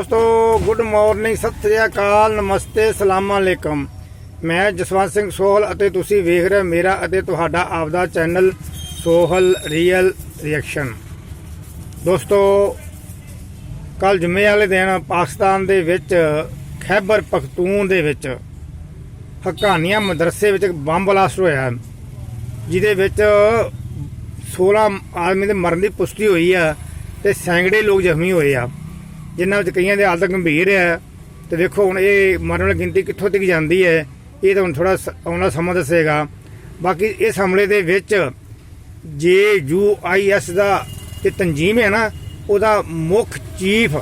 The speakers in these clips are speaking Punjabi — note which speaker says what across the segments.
Speaker 1: ਦੋਸਤੋ ਗੁੱਡ ਮਾਰਨਿੰਗ ਸਤਿ ਸ੍ਰੀ ਅਕਾਲ, ਨਮਸਤੇ, ਸਲਾਮ ਅਲੈਕਮ। ਮੈਂ ਜਸਵੰਤ ਸਿੰਘ ਸੋਹਲ ਅਤੇ ਤੁਸੀਂ ਵੇਖ ਰਹੇ ਹੋ ਮੇਰਾ ਅਤੇ ਤੁਹਾਡਾ ਆਪਦਾ ਚੈਨਲ ਸੋਹਲ ਰੀਅਲ ਰਿਐਕਸ਼ਨ ਦੋਸਤੋ ਕੱਲ ਜੁਮੇ ਵਾਲੇ ਦਿਨ ਪਾਕਿਸਤਾਨ ਦੇ ਵਿੱਚ, ਖੈਬਰ ਪਖਤੂਨ ਦੇ ਵਿੱਚ ਹਕਾਨੀਆ ਮਦਰਸੇ ਵਿੱਚ ਇੱਕ ਬੰਬ ਬਲਾਸਟ ਹੋਇਆ। ਜਿਹਦੇ ਵਿੱਚ 16 ਆਦਮੀ ਦੇ ਮਰਨ ਦੀ ਪੁਸ਼ਟੀ ਹੋਈ ਆ ਤੇ ਸੈਂਕੜੇ ਲੋਕ ਜ਼ਖਮੀ ਹੋਏ ਆ। ਜਿਨ੍ਹਾਂ ਵਿੱਚ ਕਈਆਂ ਦੇ ਹਾਲਤ ਗੰਭੀਰ ਹੈ ਤੇ ਦੇਖੋ ਹੁਣ ਇਹ ਮਰਨ ਵਾਲੀ ਗਿਣਤੀ ਕਿੱਥੋਂ ਤੱਕ ਜਾਂਦੀ ਹੈ, ਇਹ ਤਾਂ ਹੁਣ ਥੋੜਾ ਆਉਣਾ ਸਮਾਂ ਦੱਸੇਗਾ। ਬਾਕੀ ਇਸ ਹਮਲੇ ਦੇ ਵਿੱਚ ਜੇ ਯੂ ਆਈ ਐਸ ਦਾ ਤੇ ਤੰਜੀਮ ਹੈ ਨਾ, ਉਹਦਾ ਮੁੱਖ ਚੀਫ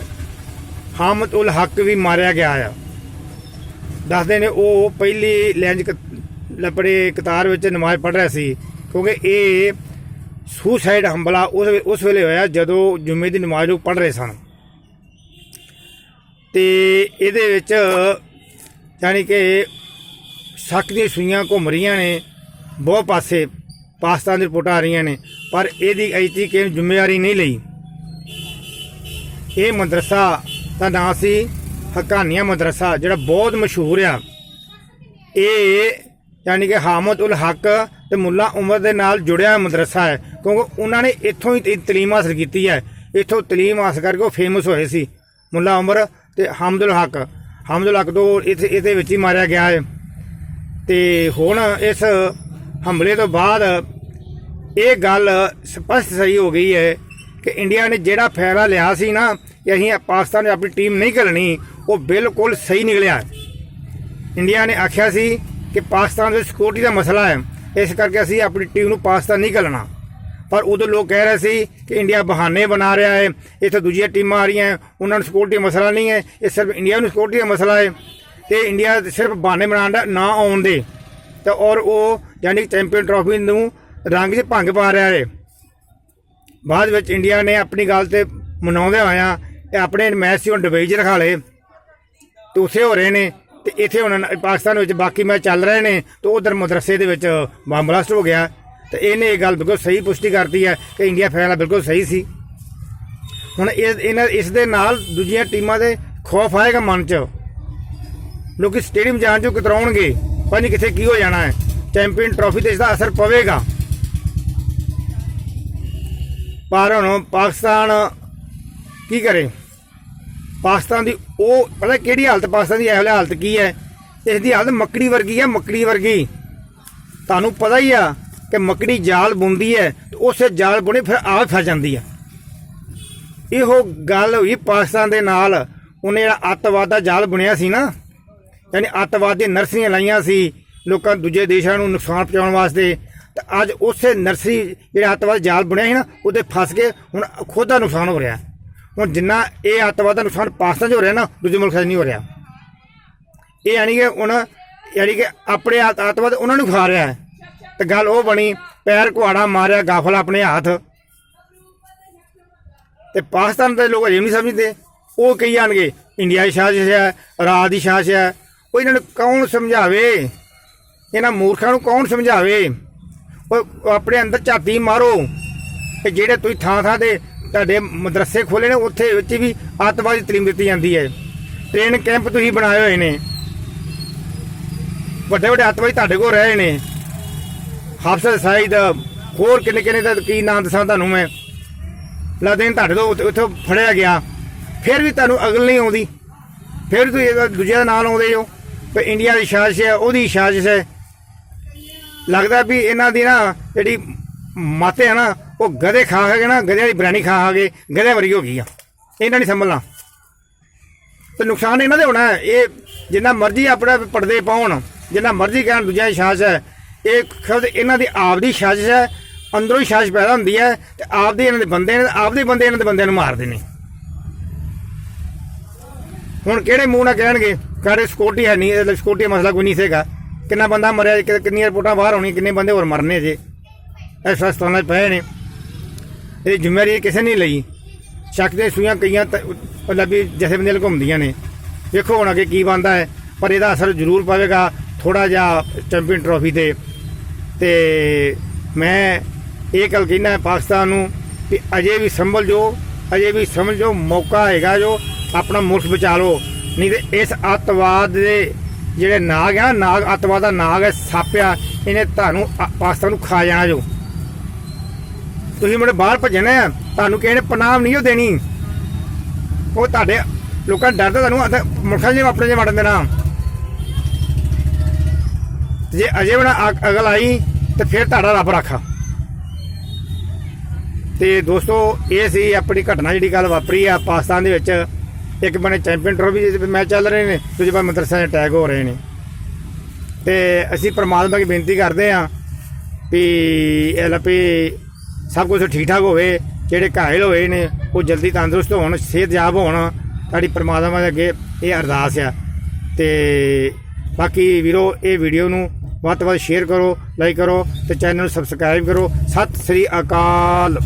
Speaker 1: ਹਾਮਦ ਉਲ ਹੱਕ ਵੀ ਮਾਰਿਆ ਗਿਆ ਆ। ਦੱਸਦੇ ਨੇ ਉਹ ਪਹਿਲੀ ਲੈਂਜ ਲਪੜੇ ਕਤਾਰ ਵਿੱਚ ਨਮਾਜ਼ ਪੜ੍ਹ ਰਿਹਾ ਸੀ, ਕਿਉਂਕਿ ਇਹ ਸੁਸਾਈਡ ਹਮਲਾ ਉਸ ਵੇਲੇ ਹੋਇਆ ਜਦੋਂ ਜੁਮੇ ਦੀ ਨਮਾਜ਼ ਲੋਕ ਪੜ੍ਹ ਰਹੇ ਸਨ। ਤੇ ਇਹਦੇ ਵਿੱਚ ਯਾਨੀ ਕਿ ਸ਼ੱਕ ਦੀਆਂ ਸੂਈਆਂ ਘੁੰਮ ਰਹੀਆਂ ਨੇ, ਬਹੁਤ ਪਾਸੇ ਪਾਕਿਸਤਾਨ ਦੀ ਰਿਪੋਰਟਾਂ ਆ ਰਹੀਆਂ ਨੇ, ਪਰ ਇਹਦੀ ਅਜੇ ਕਿਸੇ ਨੇ ਜ਼ਿੰਮੇਵਾਰੀ ਨਹੀਂ ਲਈ। ਇਹ ਮਦਰਸਾ ਦਾ ਨਾਂ ਸੀ ਹਕਾਨੀਆ ਮਦਰਸਾ, ਜਿਹੜਾ ਬਹੁਤ ਮਸ਼ਹੂਰ ਆ। ਇਹ ਯਾਨੀ ਕਿ ਹਾਮਦ ਉਲ ਹੱਕ ਤੇ ਮੁੱਲਾ ਉਮਰ ਦੇ ਨਾਲ ਜੁੜਿਆ ਮਦਰਸਾ ਹੈ, ਕਿਉਂਕਿ ਉਹਨਾਂ ਨੇ ਇੱਥੋਂ ਹੀ ਤ- ਤਾਲੀਮ ਹਾਸਲ ਕੀਤੀ ਹੈ। ਇੱਥੋਂ ਤਾਲੀਮ ਹਾਸਲ ਕਰਕੇ ਉਹ ਫੇਮਸ ਹੋਏ ਸੀ। ਮੁੱਲਾ ਉਮਰ ਤੇ ਹਮਦੁਲ ਹੱਕ ਹਮਦੁਲ ਹੱਕ ਤੋਂ ਇੱਥੇ ਇਹਦੇ ਵਿੱਚ ਹੀ ਮਾਰਿਆ ਗਿਆ ਹੈ। ਤੇ ਹੁਣ ਇਸ ਹਮਲੇ ਤੋਂ ਬਾਅਦ ਇਹ ਗੱਲ ਸਪਸ਼ਟ ਸਹੀ ਹੋ ਗਈ ਹੈ ਕਿ ਇੰਡੀਆ ਨੇ ਜਿਹੜਾ ਫੈਸਲਾ ਲਿਆ ਸੀ ਨਾ ਕਿ ਅਸੀਂ ਪਾਕਿਸਤਾਨ ਨੇ ਆਪਣੀ ਟੀਮ ਨਹੀਂ ਘੱਲਣੀ, ਉਹ ਬਿਲਕੁਲ ਸਹੀ ਨਿਕਲਿਆ। ਇੰਡੀਆ ਨੇ ਆਖਿਆ ਸੀ ਕਿ ਪਾਕਿਸਤਾਨ ਦੇ ਸਿਕਿਉਰਿਟੀ ਦਾ ਮਸਲਾ ਹੈ, ਇਸ ਕਰਕੇ ਅਸੀਂ ਆਪਣੀ ਟੀਮ ਨੂੰ ਪਾਕਿਸਤਾਨ ਨਹੀਂ ਘੱਲਣਾ। ਪਰ ਉਦੋਂ ਲੋਕ ਕਹਿ ਰਹੇ ਸੀ ਕਿ ਇੰਡੀਆ ਬਹਾਨੇ ਬਣਾ ਰਿਹਾ ਹੈ। ਇੱਥੇ ਦੂਜੀਆਂ ਟੀਮਾਂ ਆ ਰਹੀਆਂ, ਉਹਨਾਂ ਨੂੰ ਸਿਕਿਉਰਿਟੀ ਦਾ ਮਸਲਾ ਨਹੀਂ ਹੈ। ਇਹ ਸਿਰਫ ਇੰਡੀਆ ਨੂੰ ਸਿਕਿਉਰਿਟੀ ਦਾ ਮਸਲਾ ਹੈ। ਤੇ ਇੰਡੀਆ ਸਿਰਫ ਬਹਾਨੇ ਬਣਾਉਣ ਦਾ, ਨਾ ਆਉਣ ਦੇ। ਤਾਂ ਔਰ ਉਹ ਯਾਨੀ ਕਿ ਚੈਂਪੀਅਨ ਟਰਾਫੀ ਨੂੰ ਰੰਗ 'ਚ ਭੰਗ ਪਾ ਰਿਹਾ ਹੈ। ਬਾਅਦ ਵਿੱਚ ਇੰਡੀਆ ਨੇ ਆਪਣੀ ਗੱਲ ਤੇ ਮਨਾਉਂਦੇ ਹੋਇਆਂ ਇਹ ਆਪਣੇ ਮੈਚ ਸੀ ਹੁਣ ਦੁਬਈ 'ਚ ਰਖਾ ਲਏ। ਤੇ ਉੱਥੇ ਹੋ ਰਹੇ ਨੇ ਤੇ ਇੱਥੇ ਹੁਣ ਪਾਕਿਸਤਾਨ ਵਿੱਚ ਬਾਕੀ ਮੈਚ ਚੱਲ ਰਹੇ ਨੇ। ਤੇ ਉਧਰ ਮਦਰਸੇ ਦੇ ਵਿੱਚ ਬੰਬ ਬਲਾਸਟ ਹੋ ਗਿਆ। ਤੇ ਇਹਨੇ ਇਹ ਗੱਲ ਬਿਲਕੁਲ ਸਹੀ ਪੁਸ਼ਟੀ ਕਰਤੀ ਹੈ ਕਿ ਇੰਡੀਆ ਫੈਸਲਾ ਬਿਲਕੁਲ ਸਹੀ ਸੀ। ਹੁਣ ਇਹ ਇਹਨਾਂ ਇਸ ਦੇ ਨਾਲ ਦੂਜੀਆਂ ਟੀਮਾਂ ਦੇ ਖੌਫ ਆਏਗਾ ਮਨ 'ਚ। ਲੋਕੀ ਸਟੇਡੀਅਮ ਜਾਣ ਚੋਂ ਕਤਰਾਉਣਗੇ, ਪਤਾ ਨਹੀਂ ਕਿੱਥੇ ਕੀ ਹੋ ਜਾਣਾ ਹੈ। ਚੈਂਪੀਅਨ ਟਰਾਫੀ ਤੇ ਇਸ ਦਾ ਅਸਰ ਪਵੇਗਾ। ਪਰ ਹੁਣ ਪਾਕਿਸਤਾਨ ਕੀ ਕਰੇ? ਪਾਕਿਸਤਾਨ ਦੀ ਉਹ ਪਤਾ ਕਿਹੜੀ ਹਾਲਤ, ਪਾਕਿਸਤਾਨ ਦੀ ਇਹੋ ਜਿਹੀ ਹਾਲਤ ਕੀ ਹੈ? ਇਸ ਦੀ ਹਾਲਤ ਮੱਕੜੀ ਵਰਗੀ ਹੈ, ਮੱਕੜੀ ਵਰਗੀ। ਤੁਹਾਨੂੰ ਪਤਾ ਹੀ ਆ ਕਿ ਮੱਕੜੀ ਜਾਲ ਬੁੰਦੀ ਹੈ ਤੇ ਉਸੇ ਜਾਲ ਬੁਣੇ ਫਿਰ ਆਪ ਫਸ ਜਾਂਦੀ ਹੈ। ਇਹੋ ਗੱਲ ਹੋਈ ਪਾਕਿਸਤਾਨ ਦੇ ਨਾਲ। ਉਹਨੇ ਜਿਹੜਾ ਅੱਤਵਾਦ ਦਾ ਜਾਲ ਬੁਣਿਆ ਸੀ ਨਾ, ਯਾਨੀ ਅੱਤਵਾਦ ਦੀਆਂ ਨਰਸਰੀਆਂ ਲਾਈਆਂ ਸੀ, ਲੋਕਾਂ ਦੂਜੇ ਦੇਸ਼ਾਂ ਨੂੰ ਨੁਕਸਾਨ ਪਹੁੰਚਾਉਣ ਵਾਸਤੇ। ਤੇ ਅੱਜ ਉਸੇ ਨਰਸਰੀ ਜਿਹੜਾ ਅੱਤਵਾਦ ਜਾਲ ਬੁਣਿਆ ਸੀ ਨਾ, ਉਹਦੇ ਫਸ ਕੇ ਹੁਣ ਖੁਦ ਦਾ ਨੁਕਸਾਨ ਹੋ ਰਿਹਾ। ਹੁਣ ਜਿੰਨਾ ਇਹ ਅੱਤਵਾਦ ਦਾ ਨੁਕਸਾਨ ਪਾਕਿਸਤਾਨ 'ਚ ਹੋ ਰਿਹਾ ਨਾ, ਦੂਜੇ ਮੁਲਕਾਂ 'ਚ ਨਹੀਂ ਹੋ ਰਿਹਾ। ਇਹ ਯਾਨੀ ਕਿ ਹੁਣ, ਯਾਨੀ ਕਿ ਆਪਣੇ ਅੱਤਵਾਦ ਉਹਨਾਂ ਨੂੰ ਖਾ ਰਿਹਾ ਹੈ। ਤੇ ਗੱਲ ਉਹ ਬਣੀ, ਪੈਰ ਕੁਹਾੜਾ ਮਾਰਿਆ, ਗਾਫਲ ਆਪਣੇ ਹੱਥ। ਤੇ ਪਾਕਿਸਤਾਨ ਦੇ ਲੋਕ ਅਜੇ ਵੀ ਨਹੀਂ ਸਮਝਦੇ। ਉਹ ਕਹੀ ਜਾਣਗੇ, ਇੰਡੀਆ ਦੀ ਸਾਜ਼ਿਸ਼ ਹੈ, ਰਾਜ ਦੀ ਸਾਜ਼ਿਸ਼ ਹੈ। ਉਹ ਇਹਨਾਂ ਨੂੰ ਕੌਣ ਸਮਝਾਵੇ? ਇਹਨਾਂ ਮੂਰਖਾਂ ਨੂੰ ਕੌਣ ਸਮਝਾਵੇ? ਉਹ ਆਪਣੇ ਅੰਦਰ ਝਾਤੀ ਮਾਰੋ। ਕਿ ਜਿਹੜੇ ਤੁਸੀਂ ਥਾਂ ਥਾਂ ਤੇ ਤੁਹਾਡੇ ਮਦਰਸੇ ਖੋਲੇ ਨੇ, ਉੱਥੇ ਵਿੱਚ ਵੀ ਅੱਤਵਾਦੀ ਤਲੀਮ ਦਿੱਤੀ ਜਾਂਦੀ ਹੈ। ਟ੍ਰੇਨ ਕੈਂਪ ਤੁਸੀਂ ਬਣਾਏ ਹੋਏ ਨੇ। ਵੱਡੇ ਵੱਡੇ ਅੱਤਵਾਦੀ ਤੁਹਾਡੇ ਕੋਲ ਰਹੇ ਨੇ। ਹਾਫਸਰ ਸਾਈਦ ਹੋਰ ਕਿੰਨੇ ਕਿੰਨੇ ਦਾ, ਕੀ ਨਾਮ ਦੱਸਾਂ ਤੁਹਾਨੂੰ ਮੈਂ? ਲਾਦੇਨ ਤੁਹਾਡੇ ਤੋਂ ਉੱਥੋਂ ਫੜਿਆ ਗਿਆ। ਫਿਰ ਵੀ ਤੁਹਾਨੂੰ ਅਗਲ ਨਹੀਂ ਆਉਂਦੀ। ਫਿਰ ਵੀ ਤੁਸੀਂ ਇਹਦਾ ਦੂਜਿਆਂ ਦਾ ਨਾਂ ਲਾਉਂਦੇ ਹੋ। ਤੇ ਇੰਡੀਆ ਦੀ ਸਾਜ਼ਿਸ਼ ਹੈ, ਉਹਦੀ ਸਾਜ਼ਿਸ਼ ਹੈ। ਲੱਗਦਾ ਵੀ ਇਹਨਾਂ ਦੀ ਨਾ ਜਿਹੜੀ ਮਾਤੇ ਹੈ ਨਾ, ਉਹ ਗਧੇ ਖਾ ਖਾ ਕੇ ਨਾ, ਗਧਿਆਂ ਦੀ ਬਿਰਿਆਨੀ ਖਾ ਖਾ ਕੇ ਗਧੇ ਵਰਗੀ ਹੋ ਗਈ ਆ। ਇਹਨਾਂ ਨਹੀਂ ਸੰਭਲਣਾ। ਤੇ ਨੁਕਸਾਨ ਇਹਨਾਂ ਦੇ ਹੋਣਾ ਇਹ ਜਿੰਨਾ ਮਰਜ਼ੀ ਆਪਣਾ ਪਰਦੇ ਪਾਉਣ, ਜਿੰਨਾ ਮਰਜ਼ੀ ਕਹਿਣ, ਦੂਜਿਆਂ ਦੀ ਸਾਜ਼ਿਸ਼ ਹੈ। ਇਹ ਖੁਦ ਇਹਨਾਂ ਦੀ ਆਪਦੀ ਸਾਜ਼ਿਸ਼ ਹੈ, ਅੰਦਰੋਂ ਹੀ ਸਾਜ਼ਿਸ਼ ਪੈਦਾ ਹੁੰਦੀ ਹੈ ਤੇ ਆਪ ਇਹਨਾਂ ਦੇ ਬੰਦੇ ਨੇ ਆਪਦੇ ਬੰਦੇ ਇਹਨਾਂ ਦੇ ਬੰਦਿਆਂ ਨੂੰ ਮਾਰਦੇ ਨੇ ਹੁਣ ਕਿਹੜੇ ਮੂੰਹ ਨਾਲ ਕਹਿਣਗੇ ਕਾਰੇ ਸਿਕਿਉਰਟੀ ਹੈ ਨਹੀਂ ਇਹ ਸਿਕਿਉਰਟੀ ਦਾ ਮਸਲਾ ਕੋਈ ਨਹੀਂ ਸੀਗਾ ਕਿੰਨਾ ਬੰਦਾ ਮਰਿਆ ਕਿੰਨੀਆਂ ਰਿਪੋਰਟਾਂ ਬਾਹਰ ਆਉਣੀਆਂ ਕਿੰਨੇ ਬੰਦੇ ਹੋਰ ਮਰਨੇ ਜੇ। ਇਸ ਹਸਪਤਾਲਾਂ 'ਚ ਪਏ ਨੇ। ਇਹ ਜ਼ਿੰਮੇਵਾਰੀ ਕਿਸੇ ਨੇ ਨਹੀਂ ਲਈ। ਸ਼ੱਕ ਦੇ ਸੂਈਆਂ ਕਈਆਂ ਤ- ਮਤਲਬ ਜਥੇਬੰਦੀਆਂ ਨਾਲ ਘੁੰਮਦੀਆਂ ਨੇ। ਵੇਖੋ ਹੁਣ ਅੱਗੇ ਕੀ ਬਣਦਾ ਹੈ, ਪਰ ਇਹਦਾ ਅਸਰ ਜ਼ਰੂਰ ਪਵੇਗਾ। ਥੋੜਾ ਜਿਹਾ ਚੈਂਪੀਅਨ ਟਰੋਫੀ ਤੇ। ਤੇ ਮੈਂ ਇਹ ਗੱਲ ਕਹਿਣਾ ਹੈ ਪਾਕਿਸਤਾਨ ਨੂੰ ਕਿ ਅਜੇ ਵੀ ਸੰਭਲ ਜੋ, ਅਜੇ ਵੀ ਸਮਝੋ ਮੌਕਾ ਹੈਗਾ ਜੋ, ਆਪਣਾ ਮੁਲਕ ਬਚਾ ਲਓ। ਨਹੀਂ ਤੇ ਇਸ ਅੱਤਵਾਦ ਦੇ ਜਿਹੜੇ ਨਾਗ ਆ, ਨਾਗ ਅੱਤਵਾਦ ਦਾ ਨਾਗ ਹੈ ਸੱਪ ਇਹਨੇ ਤੁਹਾਨੂੰ ਪਾਕਿਸਤਾਨ ਨੂੰ ਖਾ ਜਾਣਾ ਜੋ। ਤੁਸੀਂ ਮੁੰਡੇ ਬਾਹਰ ਭੱਜਣਾ ਆ ਤੁਹਾਨੂੰ ਕਿਸੇ ਨੇ ਪਨਾਹ ਨਹੀਂ ਉਹ ਦੇਣੀ। ਉਹ ਤੁਹਾਡੇ ਲੋਕਾਂ ਦਾ ਡਰਦਾ ਤੁਹਾਨੂੰ ਮੁਲਕਾਂ 'ਚ ਆਪਣੇ 'ਚ ਵੜਨ ਦੇਣਾ। ਤੇ ਜੇ ਅਜੇ ਬਣਾ ਅਗਲ ਆਈ, ਤੇ ਫਿਰ ਤੁਹਾਡਾ ਰੱਬ ਰਾਖਾ। ਤੇ ਦੋਸਤੋ, ਇਹ ਸੀ ਆਪਣੀ ਘਟਨਾ ਜਿਹੜੀ ਗੱਲ ਵਾਪਰੀ ਆ ਪਾਕਿਸਤਾਨ ਦੇ ਵਿੱਚ। ਇੱਕ ਬਣੇ ਚੈਂਪੀਅਨ ਟਰੋਫੀ ਦੇ ਮੈਚ ਚੱਲ ਰਹੇ ਨੇ, ਦੂਜੇ ਪਾਸੇ ਮਦਰਸਾ ਦੇ ਅਟੈਕ ਹੋ ਰਹੇ ਨੇ। ਤੇ ਅਸੀਂ ਪ੍ਰਮਾਤਮਾ ਅੱਗੇ ਬੇਨਤੀ ਕਰਦੇ ਹਾਂ ਵੀ ਇਹ ਲਾ ਸਭ ਕੁਝ ਠੀਕ ਠਾਕ ਹੋਵੇ, ਜਿਹੜੇ ਘਾਇਲ ਹੋਏ ਨੇ, ਉਹ ਜਲਦੀ ਤੰਦਰੁਸਤ ਹੋਣ, ਸਿਹਤਯਾਬ ਹੋਣ। ਸਾਡੀ ਪ੍ਰਮਾਤਮਾ ਦੇ ਅੱਗੇ ਇਹ ਅਰਦਾਸ ਆ। ਤੇ ਬਾਕੀ ਵੀਰੋ, ਇਹ ਵੀਡੀਓ ਨੂੰ ਵੱਧ ਤੋਂ ਵੱਧ ਸ਼ੇਅਰ ਕਰੋ ਲਾਈਕ ਕਰੋ ਤੇ ਚੈਨਲ ਨੂੰ ਸਬਸਕ੍ਰਾਈਬ ਕਰੋ। ਸਤਿ ਸ੍ਰੀ ਅਕਾਲ।